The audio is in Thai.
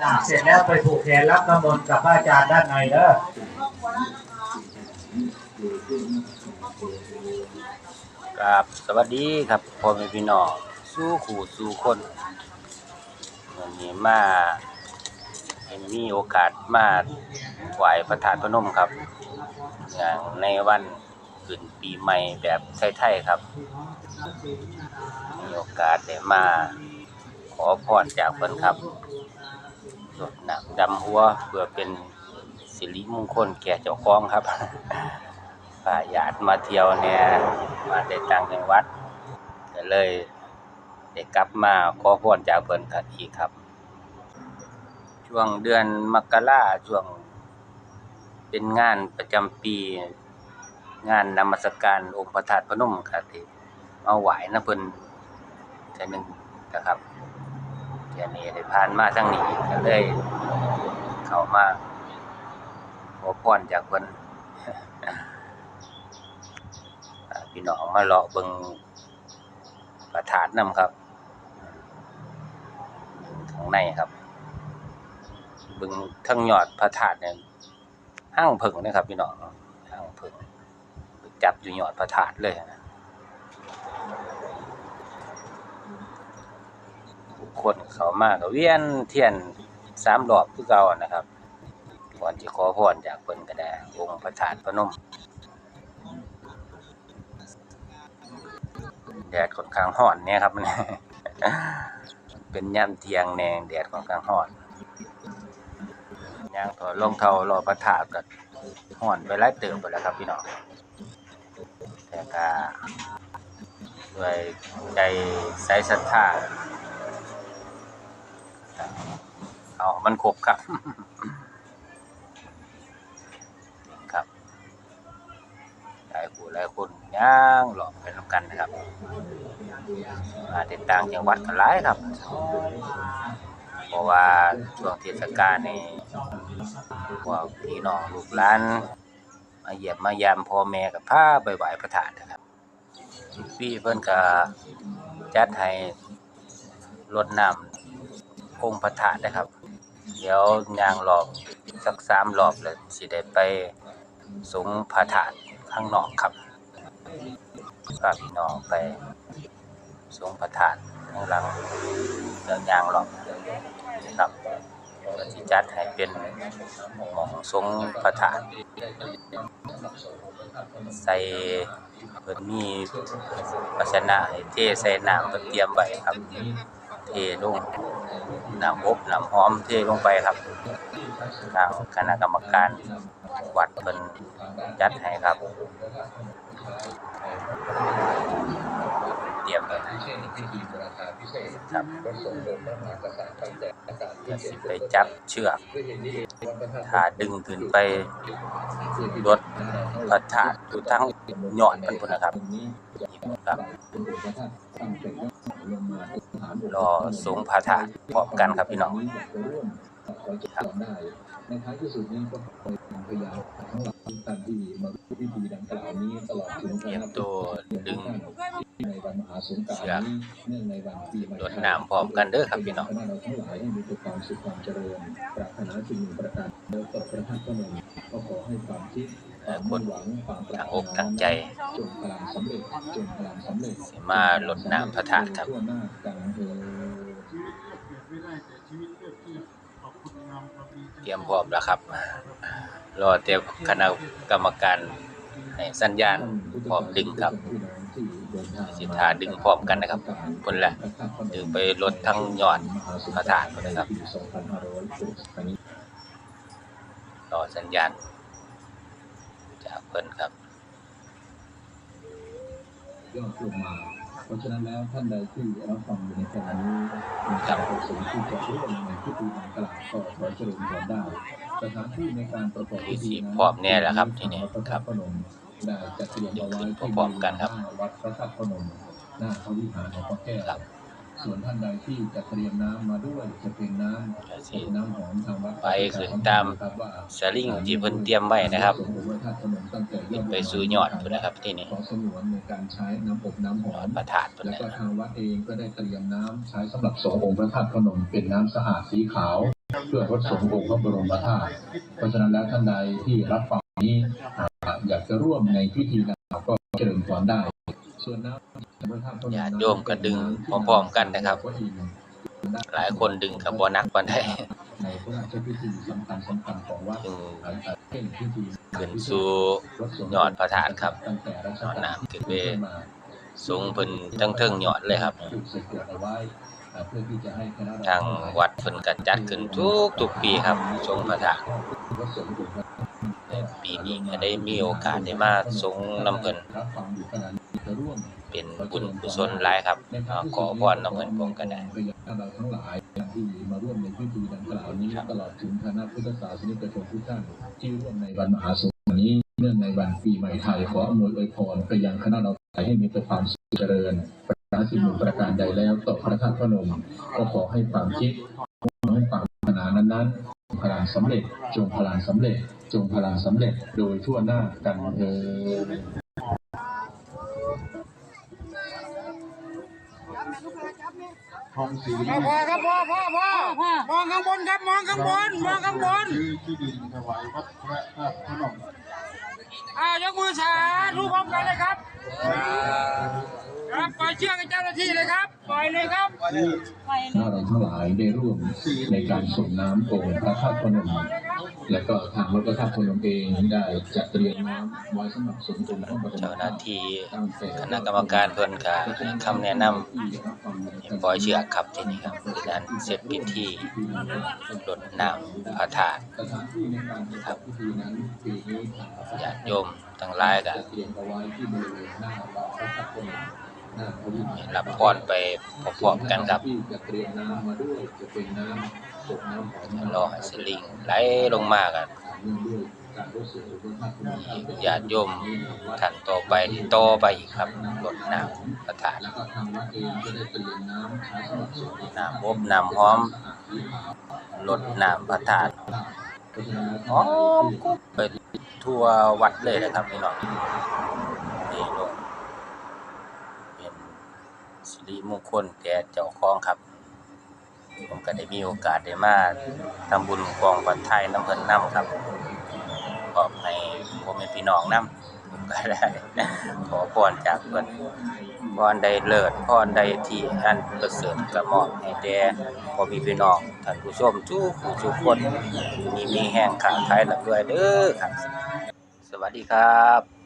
จากเสร็จแล้วไปผูกแขนรับน้ำมนต์กับพระอาจารย์ด้านในเด้อครับสวัสดีครับพ่อแม่พี่น้องสู้ขู่สู้คนวันนี้มาเห็นมีโอกาสมาไหวพระธาตุพนมครับ อย่างในวันขึ้นปีใหม่แบบไทยๆครับ มีโอกาสได้มาขอพรจากเพิ่นครับ รดน้ำดำหัวเพื่อเป็นสิริมงคลแก่เจ้าของครับพาญาติมาเที่ยวเนี่ยมาได้ต่างจังหวัดก็เลยได้กลับมาขอพรจากเพิ่นกันอีกครับ ช่วงเดือนมกราช่วงเป็นงานประจำปี งานนมัสการองค์พระธาตุพนมครับที่มาไหว้นะเพิ่นเทื่อหนึงนะครับ เที่ยนี้ได้ผ่านมาทางนี้ก็เลยเข้ามาขอพรจากเพิ่นพี่น้องมาเลาะเบิงพระธาตุนำครับข้างในครับเบิงทั้งยอดพระธาตุเนี่ยห้างผึ่งนะครับ พี่น้องห้างผึ่งจับอยู่ยอดพระธาตุเลยนะทุก คนเขามาก็เวียนเทียนสามรอบคือเก่านะครับก่อนที่ขอพรจากเพิ่นก็ได้องค์พระธาตุพนมแดดค่อนข้างร้อนเนี่ยครับมันเป็นย่ำเทียงแนงแดดค่อนข้างร้อนย่างถอดรองเท้ารอประทาตุก็ร้อนไปหลายเติมไปแล้วครับพี่น้องแต่ก็ด้วยใจใสศรัทธา เอามันครบครับ ครับหลายผู้หลายคนย่างหลอกไปนำกันนะครับมาติดต่างจังหวัดกันหลายครับ เพราะว่าช่วงเทศกาลนี่พวกพี่น้องลูกหลานมาเยี่ยมมายามพ่อแม่กับพาไปไหวพระธาตุนะครับ พี่เพิ่นก็จัดให้รดน้ำ องค์พระธาตุนะครับ เดี๋ยวยางรอบสักสามรอบแล้วสิได้ไปสงพระธาตุข้างนอกครับพาพี่น้องไปสงพระธาตุข้างหลังเดินยวยางรอบครับก็สิจัดให้เป็นหมองสงพระธาตุใส่เพิ่นมีภาชนะให้เทใส่น้ำเพิ่นเตรียมไว้ครับ เทลงน้ำอบน้ำหอมเทลงไปครับทางคณะกรรมการวัดเพิ่นจัดให้ครับ เตรียมไว้ครับจะสิไปจับเชือกถ้าดึงขึ้นไปรถพระธาตุอยู่ทั้งหยอดมันพุ่นนะครับครับ รอสงฆ์พระธาตุพร้อมกันครับพี่น้องครับในท้ายที่สุดนี้ก็ขอเป็นพยานทั้งหลายทุกท่านที่มาร่วมพิธีดังกล่าวนี้ตลอดถึงเตรียมตัวดึงในวันมหา สงกรานต์นี้เนื่องในวันปีใหม่รดน้ำพร้อมกันเด้อครับพี่น้องคณะเราทั้งหลายให้มีแต่ความสุขความเจริญปรารถนาสิ่งหนึ่งประการแล้วต่อพระธาตุพนมก็ขอให้ความคิดความมุ่งหวังความปรารถตั้งอกตั้งใจจงพลังสำเร็จจงพลังสำเร็จสิมารดน้ำพระธาตุครับทั่วหน้ากันเถิดเตรียมพร้อมแล้วครับ รอเตรียมคณะกรรมการให้สัญญาณพร้อมดึงครับ สิทาดึงพร้อมกันนะครับคนละดึงไปรถทั้งยอดพระธาตุนะครับรอสัญญาณจากเพิ่นครับยอดลงมาเพราะฉะนั้นแล้วท่านใดที่รับฟังอยู่ในขณะนี้มีการประสงค์ที่จะร่วมในพิธีดังกลาวก็ขอเชิญชวนได้สถานที่ในการประกอบพิธีพร้อมแน่แล้วครับที่นี้วัดพระธาตุพนม ได้จัดเตรียมเอาไว้ที่พร้อมกันครับหาวัดพระธาตุพนมหน้าพระวิหารของพระแก้วครับส่วนท่านใดที่จะเตรียมน้ำมาด้วยจะเป็นน้ำก็สิน้ำหอมทางวัดไปขึ้นตามสลิงที่เพิ่นเตรียมไว้นะครับขึ้นไปสู่ยอดพุ่นนะครับที่นี่ขอสงวนในการใช้น้ำอบน้ำหยออดมพระธาตุพุ่นและนะก็ทางวัดเองก็ได้เตรียมน้ำใช้สำหรับสงฆ์องค์พระธาตุพนมเป็นน้ำสะอาดสีขาว เพื่อรดสมองค์พระบรมธาตุเพราะฉะนั้นแล้วท่านใดที่รับฟังนี้อ่าอยาก จะร่วมในพิธีดังกล่าวก็เจริญพรได้ ส่วนน้ำพระธาตุพนมญาติโยมก็ดึงพร้อมๆกันนะครับ หลายคนดึงกับบ่หนักปานใดในพระราชพิธีสำคัญสำคัญของวัดจึงอ่าเช่นพิธีขึ้นสู่ยอดพระธาตุครับตั้งแต่รัชยอดกาลน้ำขึ้นไปสูงเพิ่นทั้งเทิงยอดเลยครับถูกสะกดเอาไว้อ่าเพื่อที่จะให้คณะทางวัดเพิ่นก็จัดขึ้นทุกทุกปีครับทรงพระธาตุ ปีนี้ก็ได้มีโอกาสได้มาทรงน้ำเพิ่นเป็นบุญกุศลหลายครับขอพรน้ำเพิ่นผมก็ได้ไปยังเราทั้งหลายที่มาร่วมในพิธีดังกล่าวนี้ตลอดถึงคณะพุทธศาสนิกชนทุกท่านที่ร่วมในวันมหาสงฆ์นี้เนื่องในวันปีใหม่ไทยขออำนวยอวยพรไปยังคณะเราให้มีแต่ความสุขเจริญประกาสิ่งประการใดแล้วต่อพระธาตุพนมก็ขอให้ความคิดขอให้ความปรารถนานั้นๆพลังสำเร็จจงพลังสำเร็จ จงพลังสำเร็จโดยทั่วหน้ากันเถิดทองสีพอพ่อครับพ่อพ่อพ่อมองข้างบนครับมองข้างบนมองข้างบนคือที่ดินถวายวัดพระธาตุพนมอ่ายกมือสาธุพร้อมกันเลยครับ ครับปล่อยเชือกให้เจ้าหน้าที่เลยครับปล่อยเลยครับถ้าเราทั้งหลายได้ร่วมในการส่งน้ำองค์พระธาตุพนม และก็ทางวัดพระธาตุพนมเองได้จัดเตรียมน้ำไว้สำหรับส่งองค์พระบรมเจ้าหน้าที่คณะกรรมการเพิ่นก็ให้คำแนะนำปล่อยเชือกครับที่นี่ครับเป็นการเสร็จพิธีรดน้ำพระธาตุสถานที่ในการจัดพิธีนั้นปีนี้ทางพระธตุญาติโยมทั้งหลายก็เตรียมเอาไว้ที่บริเวณหน้าวัดพ รับพรไปพร้อมๆกันครับรอให้สลิงไหลลงมากันเนื่อยการรดส่วนพระธาตุพนมอีกญาติโยมท่านต่อไปที่ต่อไปอีกครับรดน้ำพระทานน้ำอบน้ำหอมรดน้ำพระธานหอมกุ๊บไปทั่ววัดเลยนะครับพี่น้องนี่ลงเป็น สิริมงคลแก่เจ้าของครับ ผมก็ได้มีโอกาสได้มาทำบุญกองวัดไทยน้ำเพิ่นน้ำครับขอบให้พ่อแม่พี่น้องน้ำผมก็ได้ขอพรจากเพิ่นพรใดเลิศพรใดที่อันประเสริฐก็มอบให้แด่พ่อม่พี่น้องท่านผู้ชมทุกผู้ทุกคนมีมีแห่งขาขายและด้วยเด้อครับ สวัสดีครับ